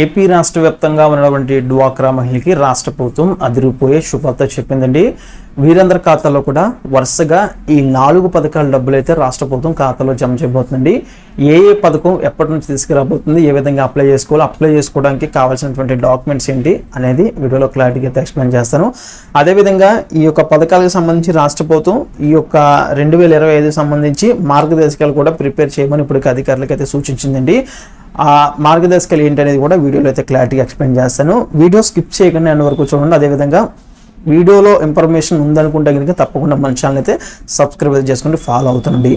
AP రాష్ట్ర వ్యాప్తంగా ఉన్నటువంటి డ్వాక్రా మహిళకి రాష్ట్ర ప్రభుత్వం అదిరిపోయే శుభార్త చెప్పిందండి. వీరందరి ఖాతాలో కూడా వరుసగా ఈ నాలుగు పథకాల డబ్బులు అయితే రాష్ట్ర ప్రభుత్వం ఖాతాలో జమ చేయబోతుందండి. ఏ ఏ పథకం ఎప్పటి నుంచి తీసుకురాబోతుంది ఏ విధంగా అప్లై చేసుకోవాలి అప్లై చేసుకోవడానికి కావాల్సినటువంటి డాక్యుమెంట్స్ ఏంటి అనేది వీడియోలో క్లారిటీగా అయితే ఎక్స్ప్లెయిన్ చేస్తాను. అదేవిధంగా ఈ యొక్క పథకాలకు సంబంధించి రాష్ట్ర ప్రభుత్వం ఈ యొక్క రెండు వేల ఇరవై ఐదు సంబంధించి మార్గదర్శకాలు కూడా ప్రిపేర్ చేయమని ఇప్పటికీ అధికారులకు అయితే సూచించిందండి. ఆ మార్గదర్శకాలు ఏంటి అనేది కూడా వీడియోలో అయితే క్లారిటీగా ఎక్స్ప్లెయిన్ చేస్తాను. వీడియో స్కిప్ చేయకుండా అన్న వరకు చూడండి. అదేవిధంగా వీడియోలో ఇన్ఫర్మేషన్ ఉందనుకుంటే కనుక తప్పకుండా మన ఛానల్ అయితే సబ్స్క్రైబ్ చేసుకుంటే ఫాలో అవుతుండండి.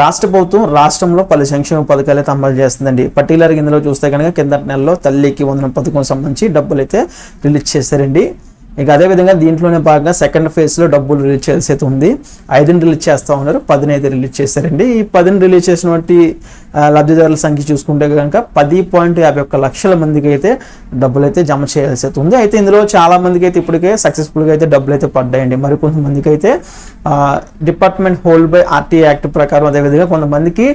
రాష్ట్ర ప్రభుత్వం రాష్ట్రంలో పలు సంక్షేమ పథకాలు అయితే అమలు చేస్తుందండి. పర్టికులర్గా ఇందులో చూస్తే కనుక కింద నెలలో తల్లికి వందన పథకం సంబంధించి డబ్బులు అయితే రిలీజ్ చేశారండి. ఇక అదేవిధంగా దీంట్లోనే భాగంగా సెకండ్ ఫేజ్లో డబ్బులు రిలీజ్ చేయాల్సి అయితే ఉంది. ఐదుని రిలీజ్ చేస్తూ ఉన్నారు. పదిని అయితే రిలీజ్ చేశారండి. ఈ పదిని రిలీజ్ చేసినటువంటి లబ్ధిదారుల సంఖ్య చూసుకుంటే కనుక పది పాయింట్ యాభై ఒక్క లక్షల మందికి అయితే డబ్బులు అయితే జమ చేయాల్సి అయితే ఉంది. అయితే ఇందులో చాలా మందికి అయితే ఇప్పటికే సక్సెస్ఫుల్గా అయితే డబ్బులు అయితే పడ్డాయండి. మరి కొంతమందికి అయితే department hold by RT act ప్రకారం అదేవిధంగా కొంతమందికి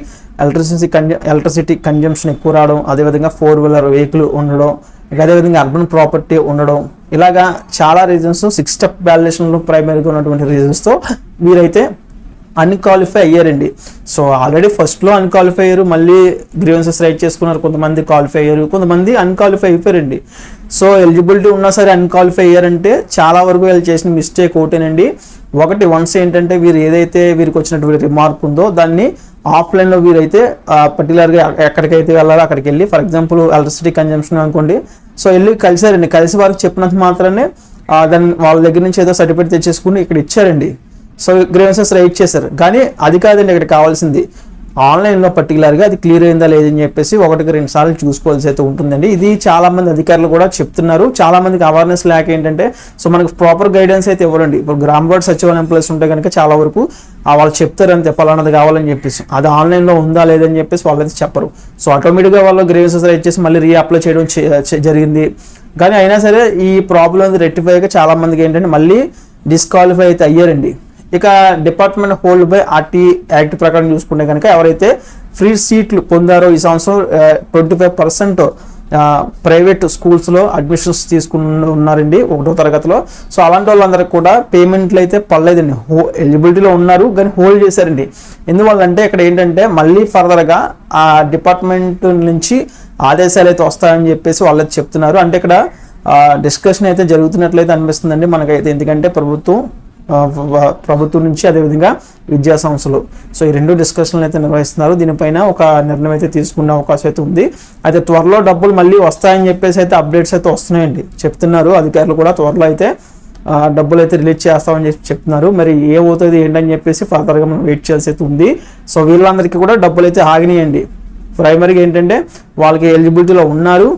ఎలక్ట్రిసిటీ కన్జ ఎలక్ట్రిసిటీ కన్జంప్షన్ ఎక్కువ రావడం అదేవిధంగా ఫోర్ వీలర్ వెహికల్ ఉండడం ఇక అదేవిధంగా అర్బన్ ప్రాపర్టీ ఉండడం ఇలాగా చాలా రీజన్స్ సిక్స్ స్టెప్ వ్యాల్యుయేషన్లో ప్రైమరీగా ఉన్నటువంటి రీజన్స్తో మీరైతే అన్క్వాలిఫై అయ్యారండి. సో ఆల్రెడీ ఫస్ట్లో అన్క్వాలిఫై అయ్యారు మళ్ళీ గ్రీవెన్సెస్ రైట్ చేసుకున్నారు కొంతమంది క్వాలిఫై అయ్యారు కొంతమంది అన్క్వాలిఫై అయిపోయారండి. సో ఎలిజిబిలిటీ ఉన్నా సరే అన్క్వాలిఫై అయ్యారంటే చాలా వరకు వీళ్ళు చేసిన మిస్టేక్ ఒకటేనండి. ఒకటి వన్స్ ఏంటంటే వీరు ఏదైతే వీరికి వచ్చినటువంటి రిమార్క్ ఉందో దాన్ని ఆఫ్లైన్లో వీరైతే పర్టికులర్గా ఎక్కడికైతే వెళ్ళాలో అక్కడికి వెళ్ళి ఫర్ ఎగ్జాంపుల్ ఎలక్ట్రిసిటీ కన్జంప్షన్ అనుకోండి సో వెళ్ళి కలిసారండి కలిసి వారికి చెప్పినంత మాత్రమే దాన్ని వాళ్ళ దగ్గర నుంచి ఏదో సర్టిఫికేట్ తెచ్చేసుకుని ఇక్కడ ఇచ్చారండి. సో గ్రీవెన్సెస్ రైట్ చేశారు. కానీ అది కాదండి ఇక్కడ కావాల్సింది. ఆన్లైన్లో పర్టికులర్గా అది క్లియర్ అయిందా లేదని చెప్పేసి ఒకటికి రెండు సార్లు చూసుకోవాల్సి అయితే ఉంటుందండి. ఇది చాలామంది అధికారులు కూడా చెప్తున్నారు. చాలామందికి అవేర్నెస్ లేక ఏంటంటే సో మనకు ప్రాపర్ గైడెన్స్ అయితే ఇవ్వరండి. ఇప్పుడు గ్రామ్ వార్డ్ సచివాలయం ఎంప్లాయీస్ ఉంటే కనుక చాలా వరకు వాళ్ళు చెప్తారు అంతే పలానది కావాలని చెప్పేసి. అది ఆన్లైన్లో ఉందా లేదని చెప్పేసి వాళ్ళైతే చెప్పరు. సో ఆటోమేటిక్గా వాళ్ళు గ్రేవెన్సెస్ రైట్ చేసి మళ్ళీ రీఅప్లై చేయడం జరిగింది. కానీ అయినా సరే ఈ ప్రాబ్లం రెట్టిఫై అయ్యాక చాలా మందికి ఏంటంటే మళ్ళీ డిస్క్వాలిఫై అయితే అయ్యారండి. ఇక department hold by RT act ప్రకారం చూసుకుంటే కనుక ఎవరైతే ఫ్రీ సీట్లు పొందారో ఈ సంవత్సరం ట్వంటీ ఫైవ్ పర్సెంట్ ప్రైవేట్ స్కూల్స్లో అడ్మిషన్స్ తీసుకుని ఉన్నారండి ఒకటో తరగతిలో. సో అలాంటి వాళ్ళందరికీ కూడా పేమెంట్లు అయితే పర్లేదండి. హో ఎలిజిబిలిటీలో ఉన్నారు కానీ హోల్డ్ చేశారండి. ఎందువల్లంటే ఇక్కడ ఏంటంటే మళ్ళీ ఫర్దర్గా ఆ డిపార్ట్మెంట్ నుంచి ఆదేశాలు అయితే వస్తాయని చెప్పేసి వాళ్ళైతే చెప్తున్నారు. అంటే ఇక్కడ డిస్కషన్ అయితే జరుగుతున్నట్లయితే అనిపిస్తుందండి మనకైతే. ఎందుకంటే ప్రభుత్వం ప్రభుత్వం నుంచి అదేవిధంగా విద్యా సంస్థలు. సో ఈ రెండు డిస్కషన్లు అయితే నిర్వహిస్తున్నారు. దీనిపైన ఒక నిర్ణయం అయితే తీసుకునే అవకాశం అయితే ఉంది. అయితే త్వరలో డబ్బులు మళ్ళీ వస్తాయని చెప్పేసి అయితే అప్డేట్స్ అయితే వస్తున్నాయండి. చెప్తున్నారు. అధికారులు కూడా త్వరలో అయితే డబ్బులు అయితే రిలీజ్ చేస్తామని చెప్పి చెప్తున్నారు. మరి ఏమవుతుంది ఏంటని చెప్పేసి ఫర్దర్గా మనం వెయిట్ చేయాల్సి అయితే ఉంది. సో వీళ్ళందరికీ కూడా డబ్బులు అయితే ఆగినాయండి. ప్రైమరీగా ఏంటంటే వాళ్ళకి ఎలిజిబిలిటీలో ఉన్నారు.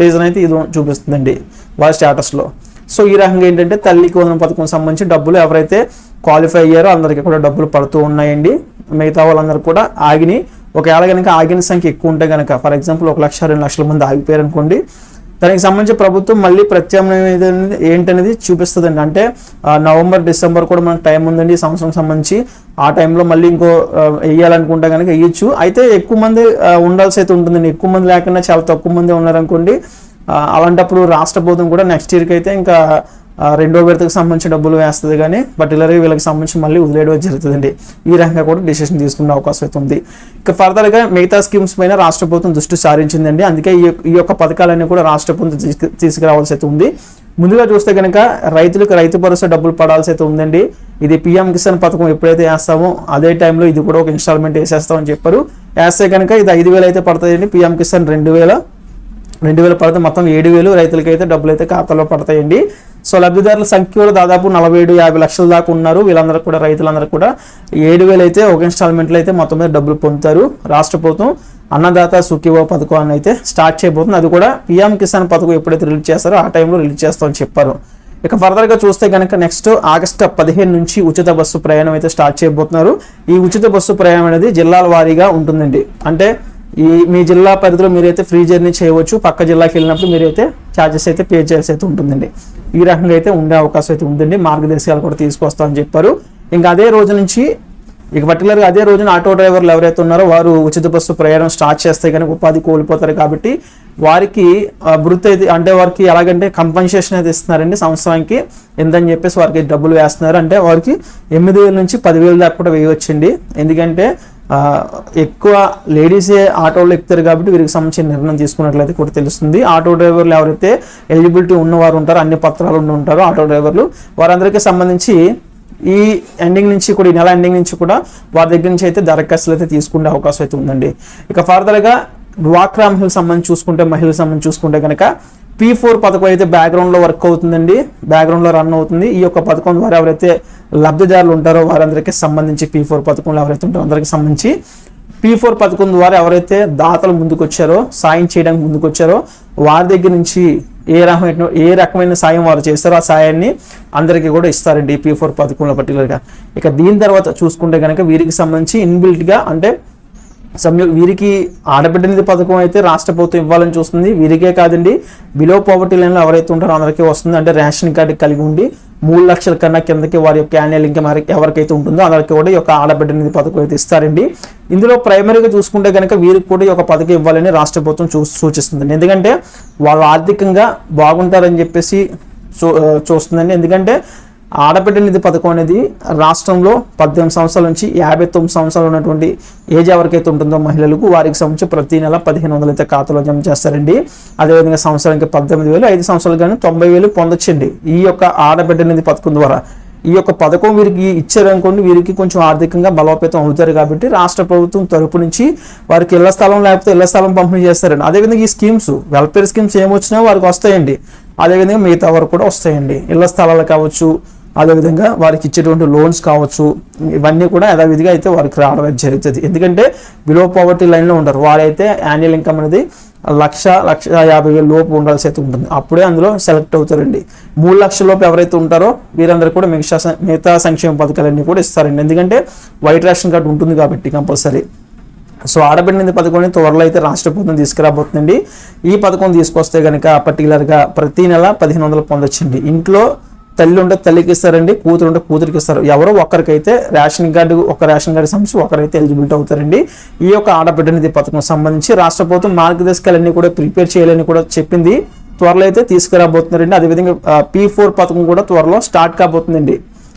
రీజన్ అయితే ఇది చూపిస్తుందండి. వాళ్ళ స్టేటస్లో సో ఈ రకంగా ఏంటంటే తల్లికి వందన పథకం సంబంధించి డబ్బులు ఎవరైతే క్వాలిఫై అయ్యారో అందరికీ కూడా డబ్బులు పడుతూ ఉన్నాయండి. మిగతా వాళ్ళందరూ కూడా ఆగిని. ఒకవేళ కనుక ఆగిన సంఖ్య ఎక్కువ ఉంటే కనుక ఫర్ ఎగ్జాంపుల్ ఒక లక్ష రెండు లక్షల మంది ఆగిపోయారు అనుకోండి దానికి సంబంధించి ప్రభుత్వం మళ్ళీ ప్రత్యామ్నాయం ఏంటనేది చూపిస్తుందండి. అంటే నవంబర్ డిసెంబర్ కూడా మనకు టైం ఉందండి ఈ సంవత్సరం సంబంధించి. ఆ టైంలో మళ్ళీ ఇంకో వేయాలనుకుంటే కనుక వేయచ్చు అయితే ఎక్కువ మంది ఉండాల్సి అయితే ఉంటుందండి. ఎక్కువ మంది లేకుండా చాలా తక్కువ మంది ఉన్నారనుకోండి అలాంటప్పుడు రాష్ట్ర ప్రభుత్వం కూడా నెక్స్ట్ ఇయర్కి అయితే ఇంకా రెండో విడతకు సంబంధించిన డబ్బులు వేస్తుంది కానీ పర్టికులర్గా వీళ్ళకి సంబంధించి మళ్ళీ వదిలేయడం జరుగుతుందండి. ఈ రకంగా కూడా డిసిషన్ తీసుకునే అవకాశం అయితే ఉంది. ఇక ఫర్దర్గా మిగతా స్కీమ్స్ పైన రాష్ట్ర ప్రభుత్వం దృష్టి సారించిందండి. అందుకే ఈ యొక్క- ఈ యొక్క పథకాలన్నీ కూడా రాష్ట్ర ప్రభుత్వం తీసుకు- తీసుకురావాల్సి అయితే ఉంది. ముందుగా చూస్తే కనుక రైతులకు రైతు భరోసా డబ్బులు పడాల్సి అయితే ఉందండి. ఇది పిఎం కిసాన్ పథకం ఎప్పుడైతే వేస్తామో అదే టైంలో ఇది కూడా ఒక ఇన్స్టాల్మెంట్ వేసేస్తామని చెప్పారు. వేస్తే కనుక ఇది ఐదు వేలు అయితే పడుతుందండి పిఎం కిసాన్ రెండు వేల రెండు వేలు పడితే మొత్తం ఏడు వేలు రైతులకైతే డబ్బులు అయితే ఖాతాలో పడతాయండి. సో లబ్ధిదారుల సంఖ్య కూడా దాదాపు నలభై ఏడు యాభై లక్షల దాకా ఉన్నారు. వీళ్ళందరూ కూడా రైతులందరూ కూడా ఏడు వేలు అయితే ఒక ఇన్స్టాల్మెంట్లో అయితే మొత్తం మీద డబ్బులు పొందుతారు. రాష్ట్ర ప్రభుత్వం అన్నదాత సుఖీవో పథకాన్ని అయితే స్టార్ట్ చేయబోతుంది. అది కూడా పిఎం కిసాన్ పథకం ఎప్పుడైతే రిలీజ్ చేస్తారో ఆ టైంలో రిలీజ్ చేస్తామని చెప్పారు. ఇక ఫర్దర్గా చూస్తే కనుక నెక్స్ట్ ఆగస్టు పదిహేను నుంచి ఉచిత బస్సు ప్రయాణం అయితే స్టార్ట్ చేయబోతున్నారు. ఈ ఉచిత బస్సు ప్రయాణం అనేది జిల్లాల వారీగా ఉంటుందండి. అంటే ఈ మీ జిల్లా పరిధిలో మీరైతే ఫ్రీ జర్నీ చేయవచ్చు. పక్క జిల్లాకి వెళ్ళినప్పుడు మీరైతే ఛార్జెస్ అయితే పే చేయాల్సి అయితే ఉంటుందండి. ఈ రకంగా అయితే ఉండే అవకాశం అయితే ఉందండి. మార్గదర్శకాలు కూడా తీసుకొస్తామని చెప్పారు. ఇంకా అదే రోజు నుంచి ఇక పర్టికులర్గా అదే రోజున ఆటో డ్రైవర్లు ఎవరైతే ఉన్నారో వారు ఉచిత బస్సు ప్రయాణం స్టార్ట్ చేస్తే కనుక ఉపాధి కోల్పోతారు కాబట్టి వారికి వృత్తి అయితే అంటే వారికి ఎలాగంటే కంపెన్సేషన్ అయితే ఇస్తున్నారండి సంవత్సరానికి. ఎంతని చెప్పేసి వారికి డబ్బులు వేస్తున్నారు. అంటే వారికి ఎనిమిది వేల నుంచి పదివేలు దాకా కూడా వేయవచ్చండి. ఎందుకంటే ఎక్కువ లేడీసే ఆటోలు ఎక్కుతారు కాబట్టి వీరికి సంబంధించిన నిర్ణయం తీసుకున్నట్లయితే కూడా తెలుస్తుంది. ఆటో డ్రైవర్లు ఎవరైతే ఎలిజిబిలిటీ ఉన్నవారు ఉంటారో అన్ని పత్రాలు ఉండి ఉంటారో ఆటో డ్రైవర్లు వారందరికీ సంబంధించి ఈ ఎండింగ్ నుంచి కూడా ఈ నెల ఎండింగ్ నుంచి కూడా వారి దగ్గర నుంచి అయితే దరఖాస్తులు అయితే తీసుకునే అవకాశం అయితే ఉందండి. ఇక ఫర్దర్గా డ్వాక్రా మహిళలకు సంబంధించి చూసుకుంటే మహిళలకు సంబంధించి చూసుకుంటే కనుక పీ ఫోర్ పథకం అయితే బ్యాక్గ్రౌండ్లో వర్క్ అవుతుందండి. బ్యాక్గ్రౌండ్లో రన్ అవుతుంది. ఈ యొక్క పథకం ద్వారా ఎవరైతే లబ్ధిదారులు ఉంటారో వారందరికీ సంబంధించి పీ ఫోర్ పథకంలో ఎవరైతే ఉంటారో అందరికీ సంబంధించి పీ ఫోర్ పథకం ద్వారా ఎవరైతే దాతలు ముందుకొచ్చారో సాయం చేయడానికి ముందుకొచ్చారో వారి దగ్గర నుంచి ఏ రకమైన ఏ రకమైన సాయం వారు చేస్తారో ఆ సాయాన్ని అందరికీ కూడా ఇస్తారండి పీ ఫోర్ పథకంలో పర్టికులర్గా ఇక దీని తర్వాత చూసుకుంటే కనుక వీరికి సంబంధించి ఇన్బిల్ట్గా అంటే సంయో వీరికి ఆడబిడ్డ నిధి పథకం అయితే రాష్ట్ర ప్రభుత్వం ఇవ్వాలని చూస్తుంది. వీరికే కాదండి బిలో పావర్టీ లైన్లో ఎవరైతే ఉంటారో అందరికీ వస్తుంది. అంటే రేషన్ కార్డు కలిగి ఉండి మూడు లక్షల కన్నా కిందకి వారి యొక్క యాన్యువల్ ఇంకా ఎవరికైతే ఉంటుందో అందరికీ కూడా ఈ యొక్క ఆడబిడ్డ నిధి పథకం అయితే ఇస్తారండి. ఇందులో ప్రైమరీగా చూసుకుంటే కనుక వీరికి కూడా ఈ యొక్క పథకం ఇవ్వాలని రాష్ట్ర ప్రభుత్వం చూ సూచిస్తుంది ఎందుకంటే వాళ్ళు ఆర్థికంగా బాగుంటారని చెప్పేసి చూ చూస్తుందండి. ఎందుకంటే ఆడబిడ్డ నిధి పథకం అనేది రాష్ట్రంలో పద్దెనిమిది సంవత్సరాల నుంచి యాభై తొమ్మిది సంవత్సరాలు ఉన్నటువంటి ఏజ్ ఎవరికైతే ఉంటుందో మహిళలకు వారికి సంబంధించి ప్రతి నెల పదిహేను వందలు అయితే ఖాతాలో జమ చేస్తారండి. అదేవిధంగా సంవత్సరానికి పద్దెనిమిది వేలు ఐదు సంవత్సరాలు కానీ తొంభై వేలు పొందొచ్చండి. ఈ యొక్క ఆడబిడ్డ నిధి పథకం ద్వారా ఈ యొక్క పథకం వీరికి ఇచ్చారనుకోండి వీరికి కొంచెం ఆర్థికంగా బలోపేతం అవుతారు కాబట్టి రాష్ట్ర ప్రభుత్వం తరపు నుంచి వారికి ఇళ్ళ స్థలం లేకపోతే ఇళ్ళ స్థలం పంపిణీ చేస్తారండి. అదేవిధంగా ఈ స్కీమ్స్ వెల్ఫేర్ స్కీమ్స్ ఏమొచ్చినా వారికి వస్తాయండి. అదేవిధంగా మిగతా వరకు కూడా వస్తాయండి. ఇళ్ళ స్థలాలు కావచ్చు అదేవిధంగా వారికి ఇచ్చేటువంటి లోన్స్ కావచ్చు ఇవన్నీ కూడా యథావిధిగా అయితే వారికి రావడం జరుగుతుంది. ఎందుకంటే బిలో పావర్టీ లైన్లో ఉంటారు వారైతే యాన్యువల్ ఇన్కమ్ అనేది లక్ష లక్ష యాభై వేల లోపు ఉండాల్సి అయితే ఉంటుంది. అప్పుడే అందులో సెలెక్ట్ అవుతారండి. మూడు లక్షల లోపు ఎవరైతే ఉంటారో వీరందరూ కూడా మిగతా మిగతా సంక్షేమ పథకాలన్నీ కూడా ఇస్తారండి. ఎందుకంటే వైట్ రేషన్ కార్డు ఉంటుంది కాబట్టి కంపల్సరీ. సో ఆడబిడ్డ పథకం అనేది త్వరలో అయితే రాష్ట్ర ప్రభుత్వం తీసుకురాబోతుందండి. ఈ పథకం తీసుకొస్తే కనుక పర్టికులర్గా ప్రతి నెల పదిహేను వందలు పొందొచ్చండి. ఇంట్లో తల్లి ఉంటే తల్లికి ఇస్తారండి కూతురు ఉంటే కూతురికి ఇస్తారు. ఎవరో ఒక్కరికైతే రేషన్ కార్డు ఒక రేషన్ కార్డు సంబంధించి ఒకరైతే ఎలిజిబిలిటీ అవుతారండి. ఈ యొక్క ఆడబిడ్డ నిధి పథకం సంబంధించి రాష్ట్ర ప్రభుత్వం మార్గదర్శకాలన్నీ కూడా ప్రిపేర్ చేయాలని కూడా చెప్పింది. త్వరలో అయితే తీసుకురాబోతున్నారండి. అదేవిధంగా పీ ఫోర్ పథకం కూడా త్వరలో స్టార్ట్ కాబోతుందండి.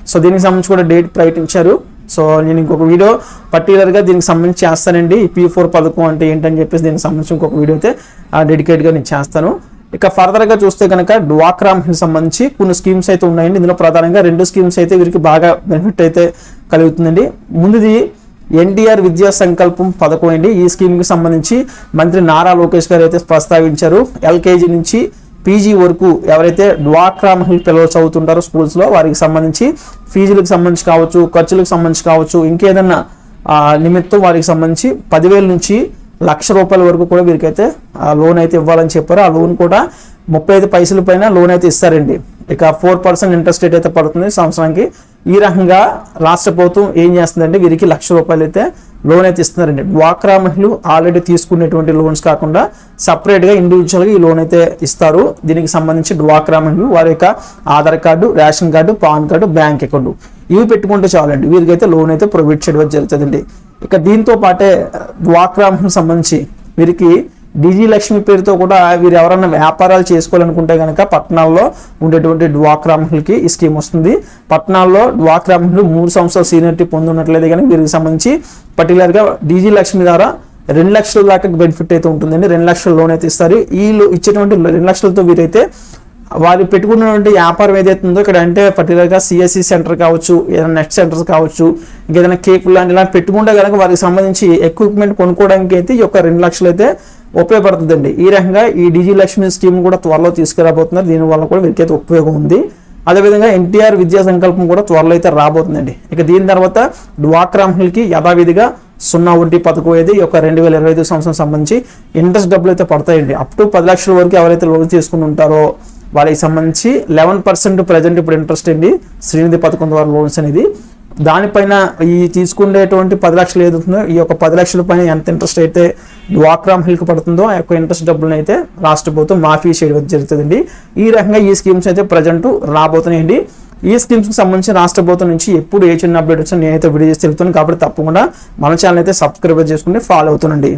సో దీనికి సంబంధించి కూడా డేట్ ప్రకటించారు. సో నేను ఇంకొక వీడియో పర్టికులర్గా దీనికి సంబంధించి చేస్తానండి. ఈ పీ ఫోర్ పథకం అంటే ఏంటని చెప్పేసి దీనికి సంబంధించి ఇంకొక వీడియో అయితే డెడికేట్గా నేను చేస్తాను. ఇక ఫర్దర్గా చూస్తే కనుక డ్వాక్రా మహిళకి సంబంధించి కొన్ని స్కీమ్స్ అయితే ఉన్నాయండి. ఇందులో ప్రధానంగా రెండు స్కీమ్స్ అయితే వీరికి బాగా బెనిఫిట్ అయితే కలుగుతుందండి. ముందుది ఎన్టీఆర్ విద్యా సంకల్పం పథకం అండి. ఈ స్కీమ్కి సంబంధించి మంత్రి నారా లోకేష్ గారు అయితే ప్రస్తావించారు. ఎల్కేజీ నుంచి పీజీ వరకు ఎవరైతే డ్వాక్రా మహిళ పిల్లలు చదువుతుంటారో స్కూల్స్లో వారికి సంబంధించి ఫీజులకు సంబంధించి కావచ్చు ఖర్చులకు సంబంధించి కావచ్చు ఇంకేదన్నా నిమిత్తం వారికి సంబంధించి పదివేల నుంచి లక్ష రూపాయల వరకు కూడా వీరికైతే ఆ లోన్ అయితే ఇవ్వాలని చెప్పారు. ఆ లోన్ కూడా ముప్పై ఐదు పైసల పైన లోన్ అయితే ఇస్తారండి. ఇక ఫోర్ పర్సెంట్ ఇంట్రెస్ట్ రేట్ అయితే పడుతుంది సంవత్సరానికి. ఈ రకంగా రాష్ట్ర ప్రభుత్వం ఏం చేస్తుందంటే వీరికి లక్ష రూపాయలు అయితే లోన్ అయితే ఇస్తున్నారండి. డ్వాక్రా మహిళలు ఆల్రెడీ తీసుకునేటువంటి లోన్స్ కాకుండా సపరేట్గా ఇండివిజువల్గా ఈ లోన్ అయితే ఇస్తారు. దీనికి సంబంధించి డ్వాక్రా మహిళలు వారి యొక్క Aadhaar card ration card PAN card bank account. ఇవి పెట్టుకుంటే చాలండి. వీరికైతే లోన్ అయితే ప్రొవైడ్ చేయడం జరుగుతుందండి. ఇక దీంతో పాటే డ్వాక్రా సంబంధించి వీరికి డీజీ లక్ష్మి పేరుతో కూడా వీరు ఎవరైనా వ్యాపారాలు చేసుకోవాలనుకుంటే కనుక పట్టణాల్లో ఉండేటువంటి డ్వాక్రా ఈ స్కీమ్ వస్తుంది. పట్టణాల్లో డ్వాక్రా మూడు సంవత్సరాల సీనియరిటీ పొందినట్లేదు కానీ వీరికి సంబంధించి పర్టికులర్గా డీజీ లక్ష్మి ద్వారా రెండు లక్షల దాకా బెనిఫిట్ అయితే ఉంటుందండి. రెండు లక్షల లోన్ అయితే ఇస్తారు. ఈ ఇచ్చేటువంటి రెండు లక్షలతో వీరైతే వారు పెట్టుకున్నటువంటి వ్యాపారం ఏదైతే ఉందో ఇక్కడ అంటే పర్టికులర్గా సిఎస్సి సెంటర్ కావచ్చు ఏదైనా నెట్ సెంటర్స్ కావచ్చు ఇంకేదైనా కేకులు లాంటి ఇలా పెట్టుకుంటే కనుక వారికి సంబంధించి ఎక్విప్మెంట్ కొనుక్కోవడానికి అయితే ఈ యొక్క రెండు లక్షలు అయితే ఉపయోగపడుతుందండి. ఈ రకంగా ఈ డిజి లక్ష్మి స్కీమ్ కూడా త్వరలో తీసుకురాబోతున్నారు. దీనివల్ల కూడా వీరికైతే ఉపయోగం ఉంది. అదేవిధంగా ఎన్టీఆర్ విద్యా సంకల్పం కూడా త్వరలో అయితే రాబోతుందండి. ఇక దీని తర్వాత డ్వాక్రా మహిళకి యథావిధిగా సున్నా వడ్డీ పథకం అయితే ఈ యొక్క రెండు వేల ఇరవై ఐదు సంవత్సరం సంబంధించి ఇంట్రెస్ట్ డబ్బులు అయితే పడతాయండి. అప్ టు పది లక్షల వరకు ఎవరైతే లోన్ తీసుకుని ఉంటారో వారికి సంబంధించి లెవెన్ పర్సెంట్ ప్రజెంట్ ఇప్పుడు ఇంట్రెస్ట్ అండి శ్రీనిధి పథకం ద్వారా లోన్స్ అనేది. దానిపైన ఈ తీసుకునేటువంటి పది లక్షలు ఏదవుతుందో ఈ యొక్క పది లక్షల పైన ఎంత ఇంట్రెస్ట్ అయితే డ్వాక్రామ్ హిల్కి పడుతుందో ఆ యొక్క ఇంట్రెస్ట్ డబ్బులను అయితే రాష్ట్ర ప్రభుత్వం మాఫీ చేయడం జరుగుతుందండి. ఈ రకంగా ఈ స్కీమ్స్ అయితే ప్రజెంట్ రాబోతున్నాయండి. ఈ స్కీమ్స్కి సంబంధించి రాష్ట్ర ప్రభుత్వం నుంచి ఎప్పుడు ఏ చిన్న అప్డేట్ వచ్చినా నేనైతే వీడియో చేసి తెలుపుతాను. కాబట్టి తప్పకుండా మన ఛానల్ అయితే సబ్స్క్రైబ్ చేసుకుని ఫాలో అవుతుండండి.